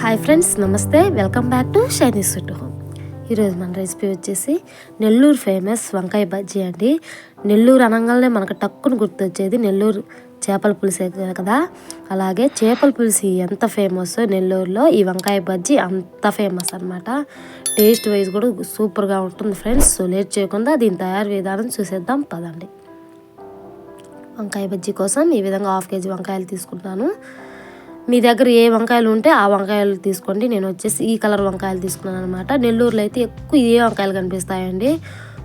Hi friends నమస్తే. Welcome back to Shiny's sweet home ఈరోజు మన రెసిపీ వచ్చేసి నెల్లూరు ఫేమస్ వంకాయ బజ్జీ అండి. నెల్లూరు అనగానే మనకు టక్కును గుర్తొచ్చేది నెల్లూరు చేపల పులుసే కదా. అలాగే చేపల పులుసు ఎంత ఫేమస్ నెల్లూరులో ఈ వంకాయ బజ్జీ అంత ఫేమస్ అనమాట టేస్ట్ వైజ్ కూడా సూపర్గా ఉంటుంది ఫ్రెండ్స్. సో లేట్ చేయకుండా దీని తయారు విధానం చూసేద్దాం పదండి. వంకాయ బజ్జీ కోసం ఈ విధంగా హాఫ్ కేజీ వంకాయలు తీసుకుంటాను మీ దగ్గర ఏ వంకాయలు ఉంటే ఆ వంకాయలు తీసుకోండి. నేను వచ్చేసి ఈ కలర్ వంకాయలు తీసుకున్నాను అనమాట నెల్లూరులో అయితే ఎక్కువ ఏ వంకాయలు కనిపిస్తాయండి?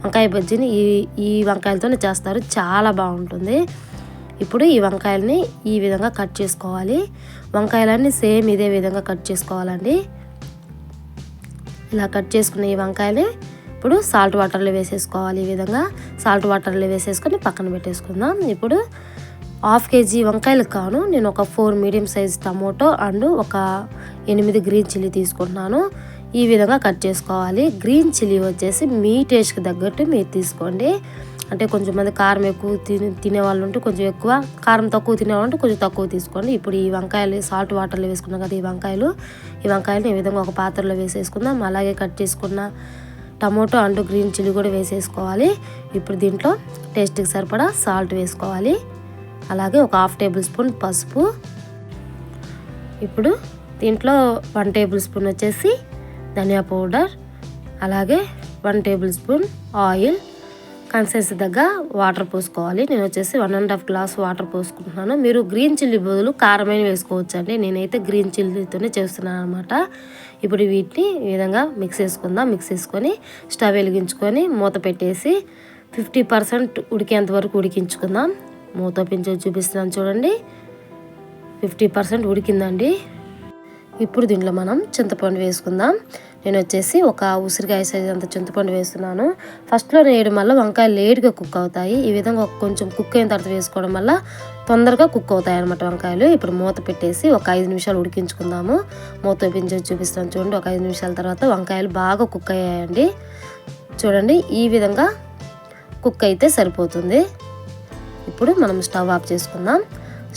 వంకాయ బజ్జీని ఈ ఈ వంకాయలతోనే చేస్తారు. చాలా బాగుంటుంది. ఇప్పుడు ఈ వంకాయలని ఈ విధంగా కట్ చేసుకోవాలి. వంకాయలన్నీ సేమ్ ఇదే విధంగా కట్ చేసుకోవాలండి. ఇలా కట్ చేసుకున్న ఈ వంకాయని ఇప్పుడు సాల్ట్ వాటర్లో వేసేసుకోవాలి ఈ విధంగా. సాల్ట్ వాటర్లో వేసేసుకొని పక్కన పెట్టేసుకుందాం. ఇప్పుడు హాఫ్ కేజీ వంకాయలు కాను. నేను ఒక four medium size tomato and ఒక ఎనిమిది గ్రీన్ చిల్లీ తీసుకుంటున్నాను. ఈ విధంగా కట్ చేసుకోవాలి. గ్రీన్ చిల్లీ వచ్చేసి మీ టేస్ట్కి తగ్గట్టు మీరు తీసుకోండి. అంటే కొంచెం మంది కారం ఎక్కువ తిని తినే వాళ్ళు ఉంటే కొంచెం ఎక్కువ కారం తక్కువ తినేవాళ్ళు ఉంటే కొంచెం తక్కువ తీసుకోండి. ఇప్పుడు ఈ వంకాయలు సాల్ట్ వాటర్లో వేసుకున్నాం కదా ఈ వంకాయలు. ఈ వంకాయలు ఈ విధంగా ఒక పాత్రలో వేసేసుకుందాం. అలాగే కట్ చేసుకున్న టమోటో అండ్ గ్రీన్ చిల్లీ కూడా వేసేసుకోవాలి. ఇప్పుడు దీంట్లో టేస్ట్కి సరిపడా సాల్ట్ వేసుకోవాలి. అలాగే ఒక హాఫ్ టేబుల్ స్పూన్ పసుపు. ఇప్పుడు దీంట్లో వన్ టేబుల్ స్పూన్ వచ్చేసి ధనియా పౌడర్ అలాగే వన్ టేబుల్ స్పూన్ ఆయిల్. కన్సెన్స్ దగ్గర వాటర్ పోసుకోవాలి. నేను వచ్చేసి one and half glass water పోసుకుంటున్నాను. మీరు గ్రీన్ చిల్లీ బదులు కారమైన వేసుకోవచ్చు అండి నేనైతే గ్రీన్ చిల్లీతోనే చేస్తున్నాను అనమాట ఇప్పుడు వీటిని ఈ విధంగా మిక్స్ చేసుకుందాం. మిక్స్ చేసుకొని స్టవ్ వెలిగించుకొని మూత పెట్టేసి ఫిఫ్టీ పర్సెంట్ ఉడికేంత వరకు ఉడికించుకుందాం. మూత పెంచి చూపిస్తున్నాను చూడండి. ఫిఫ్టీ పర్సెంట్ ఉడికిందండి. ఇప్పుడు దీంట్లో మనం చింతపండు వేసుకుందాం. నేను వచ్చేసి ఒక ఉసిరికాయ సైజ్ అంత చింతపండు వేస్తున్నాను. ఫస్ట్లో వేయడం వల్ల వంకాయలు లేట్గా కుక్ అవుతాయి. ఈ విధంగా కొంచెం కుక్ అయిన తర్వాత వేసుకోవడం వల్ల తొందరగా కుక్ అవుతాయి అనమాట వంకాయలు. ఇప్పుడు మూత పెట్టేసి ఒక ఐదు నిమిషాలు ఉడికించుకుందాము. మూత పెంచి చూపిస్తాను చూడండి. ఒక ఐదు నిమిషాల తర్వాత వంకాయలు బాగా కుక్ అయ్యాయండి. చూడండి ఈ విధంగా కుక్ అయితే సరిపోతుంది. ఇప్పుడు మనం స్టవ్ ఆఫ్ చేసుకుందాం.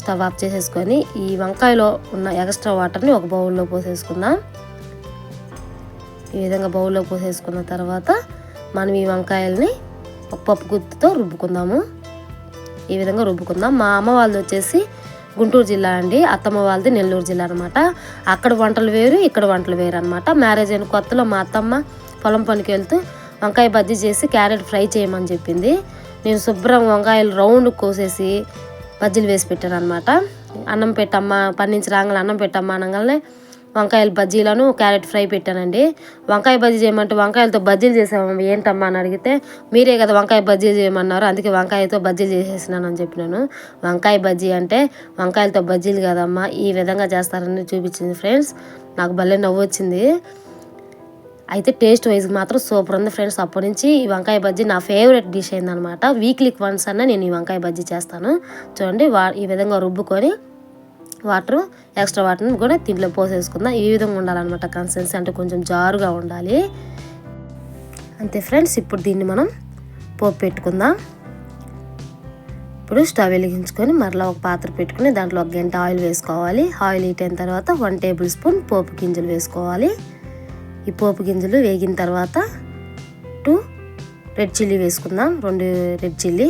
స్టవ్ ఆఫ్ చేసేసుకొని ఈ వంకాయలో ఉన్న ఎక్స్ట్రా వాటర్ని ఒక బౌల్లో పోసేసుకుందాం. ఈ విధంగా బౌల్లో పోసేసుకున్న తర్వాత మనం ఈ వంకాయల్ని ఒక పప్పు గుత్తుతో రుబ్బుకుందాము. ఈ విధంగా రుబ్బుకుందాం. మా అమ్మ వాళ్ళది వచ్చేసి గుంటూరు జిల్లా అండి. అత్తమ్మ వాళ్ళది నెల్లూరు జిల్లా అనమాట అక్కడ వంటలు వేరు ఇక్కడ వంటలు వేరు అనమాట మ్యారేజ్ అయిన కొత్తలో మా అత్తమ్మ పొలం పనికి వెళ్తూ వంకాయ బజ్జీ చేసి క్యారెట్ ఫ్రై చేయమని చెప్పింది. నేను శుభ్రం వంకాయలు రౌండ్ కోసేసి బజ్జీలు వేసి పెట్టాను అనమాట అన్నం పెట్టమ్మా పన్నించి రాగానే అన్నం పెట్టమ్మా అనగానే వంకాయలు బజ్జీలను క్యారెట్ ఫ్రై పెట్టానండి. వంకాయ బజ్జీ చేయమంటే వంకాయలతో బజ్జీలు చేసాము ఏంటమ్మా అని అడిగితే మీరే కదా వంకాయ బజ్జీలు చేయమన్నారు అందుకే వంకాయతో బజ్జీలు చేసేసినాను అని చెప్పినాను. వంకాయ బజ్జీ అంటే వంకాయలతో బజ్జీలు కదమ్మా ఈ విధంగా చేస్తారని చూపించింది ఫ్రెండ్స్. నాకు భలే నవ్వు వచ్చింది అయితే టేస్ట్ వైజ్ మాత్రం సూపర్ ఉంది ఫ్రెండ్స్. అప్పటి నుంచి ఈ వంకాయ బజ్జీ నా ఫేవరెట్ డిష్ అయిందనమాట వీక్లీకి వన్స్ అన్న నేను ఈ వంకాయ బజ్జీ చేస్తాను. చూడండి వా ఈ విధంగా రుబ్బుకొని వాటర్ ఎక్స్ట్రా వాటర్ని కూడా దీంట్లో పోసేసుకుందాం. ఈ విధంగా ఉండాలన్నమాట కన్సిస్టెన్సీ అంటే కొంచెం జారుగా ఉండాలి. అంతే ఫ్రెండ్స్ ఇప్పుడు దీన్ని మనం పోపు పెట్టుకుందాం. ఇప్పుడు స్టవ్ వెలిగించుకొని మరలా ఒక పాత్ర పెట్టుకుని దాంట్లో ఒక గంట ఆయిల్ వేసుకోవాలి. ఆయిల్ హీట్ అయిన తర్వాత వన్ టేబుల్ స్పూన్ పోపు గింజలు వేసుకోవాలి. ఈ పోపు గింజలు వేగిన తర్వాత టూ రెడ్ చిల్లీ వేసుకుందాం. రెండు రెడ్ చిల్లీ.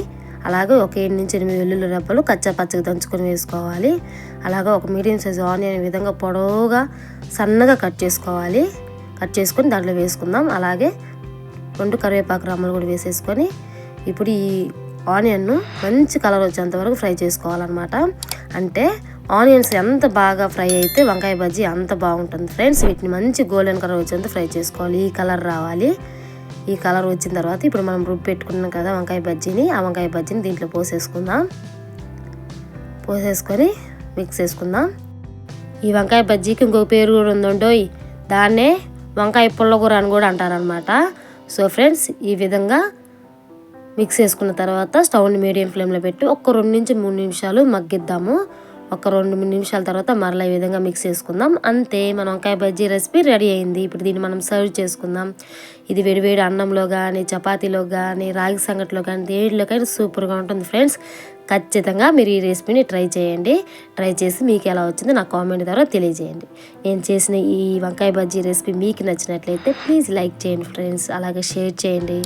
అలాగే ఒక ఏడు నుంచి ఎనిమిది వెల్లుల్లి రెబ్బలు కచ్చా పచ్చగా దంచుకొని వేసుకోవాలి. అలాగే ఒక మీడియం సైజ్ ఆనియన్ విధంగా పొడవుగా సన్నగా కట్ చేసుకోవాలి. కట్ చేసుకొని దాంట్లో వేసుకుందాం. అలాగే రెండు కరివేపాకు రమ్మలు కూడా వేసేసుకొని ఇప్పుడు ఈ ఆనియన్ను మంచి కలర్ వచ్చేంత వరకు ఫ్రై చేసుకోవాలన్నమాట. అంటే ఆనియన్స్ ఎంత బాగా ఫ్రై అయితే వంకాయ బజ్జీ అంత బాగుంటుంది ఫ్రెండ్స్. వీటిని మంచి గోల్డెన్ కలర్ వచ్చేంత ఫ్రై చేసుకోవాలి. ఈ కలర్ రావాలి. ఈ కలర్ వచ్చిన తర్వాత ఇప్పుడు మనం రుబ్బు పెట్టుకున్నాం కదా వంకాయ బజ్జీని ఆ వంకాయ బజ్జీని దీంట్లో పోసేసుకుందాం. పోసేసుకొని మిక్స్ చేసుకుందాం. ఈ వంకాయ బజ్జీకి ఇంకొక పేరు కూడా ఉందండోయ్. దాన్నే వంకాయ పుల్లకూర అని కూడా అంటారనమాట సో ఫ్రెండ్స్ ఈ విధంగా మిక్స్ చేసుకున్న తర్వాత స్టవ్ని మీడియం ఫ్లేమ్లో పెట్టి ఒక్క రెండు నుంచి మూడు నిమిషాలు మగ్గిద్దాము. ఒక రెండు మూడు నిమిషాల తర్వాత మరలా ఈ విధంగా మిక్స్ చేసుకుందాం. అంతే మన వంకాయ బజ్జీ రెసిపీ రెడీ అయింది. ఇప్పుడు దీన్ని మనం సర్వ్ చేసుకుందాం. ఇది వేడివేడి అన్నంలో కానీ చపాతీలో కానీ రాగి సంగటిలో కానీ దేంట్లో కానీ సూపర్గా ఉంటుంది ఫ్రెండ్స్ ఖచ్చితంగా మీరు ఈ రెసిపీని ట్రై చేయండి. ట్రై చేసి మీకు ఎలా వచ్చిందో నా కామెంట్ ద్వారా తెలియజేయండి. నేను చేసిన ఈ వంకాయ బజ్జీ రెసిపీ మీకు నచ్చినట్లయితే ప్లీజ్ లైక్ చేయండి ఫ్రెండ్స్ అలాగే షేర్ చేయండి.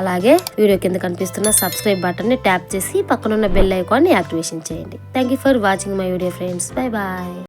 అలాగే వీడియో కింద కనిపిస్తున్న సబ్స్క్రైబ్ బటన్ని ట్యాప్ చేసి పక్కనున్న బెల్ ఐకాన్ని యాక్టివేషన్ చేయండి. Thank you for watching my video friends bye bye